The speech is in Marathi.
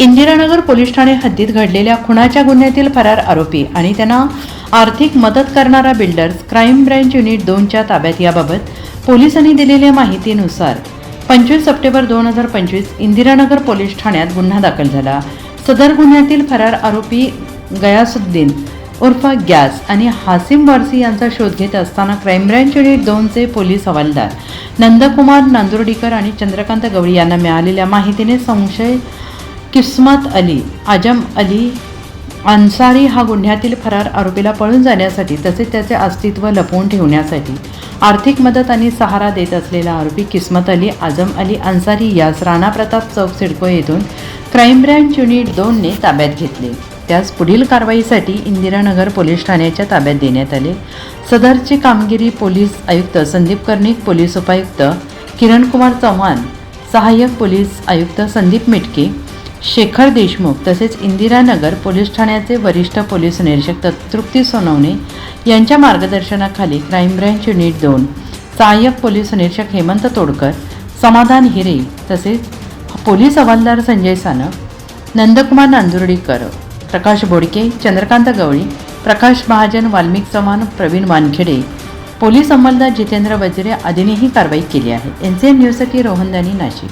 इंदिरानगर पोलीस ठाणे हद्दीत घडलेल्या खुनाच्या गुन्ह्यातील फरार आरोपी आणि त्यांना आर्थिक मदत करणारा बिल्डर्स क्राईम ब्रँच युनिट दोनच्या ताब्यात याबाबत पोलिसांनी दिलेल्या माहितीनुसार पंचवीस सप्टेंबर दोन हजार पंचवीस इंदिरानगर पोलीस ठाण्यात गुन्हा दाखल झाला. सदर गुन्ह्यातील फरार आरोपी गयासुद्दीन उर्फ गॅस आणि हासिम वारसी यांचा शोध घेत असताना क्राईम ब्रँच युनिट दोनचे पोलीस हवालदार नंदकुमार नांदुर्डीकर आणि चंद्रकांत गवळी यांना मिळालेल्या माहितीने संशय किस्मत अली आजम अली अन्सारी हा गुन्ह्यातील फरार आरोपीला पळून जाण्यासाठी तसेच त्याचे अस्तित्व लपवून ठेवण्यासाठी आर्थिक मदत आणि सहारा देत असलेला आरोपी किस्मत अली आजम अली अन्सारी यास राणा प्रताप चौक सिडको येथून क्राईम ब्रँच युनिट दोनने ताब्यात घेतले. त्यास पुढील कारवाईसाठी इंदिरानगर पोलीस ठाण्याच्या ताब्यात देण्यात आले. सदरची कामगिरी पोलीस आयुक्त संदीप कर्णिक पोलीस उपायुक्त किरणकुमार चव्हाण सहाय्यक पोलीस आयुक्त संदीप मिटके शेखर देशमुख तसेच इंदिरानगर पोलीस ठाण्याचे वरिष्ठ पोलीस निरीक्षक तृप्ती सोनवणे यांच्या मार्गदर्शनाखाली क्राईम ब्रँच युनिट दोन सहाय्यक पोलीस निरीक्षक हेमंत तोडकर समाधान हिरे तसेच पोलीस हवालदार संजय सानप नंदकुमार नांदुर्डीकर प्रकाश बोडके चंद्रकांत गवळी प्रकाश महाजन वाल्मिक चव्हाण प्रवीण वानखेडे पोलीस अंमलदार जितेंद्र वजिरे आदींनीही कारवाई केली आहे. एन सी एन न्यूजसाठी रोहनदानी नाशिक.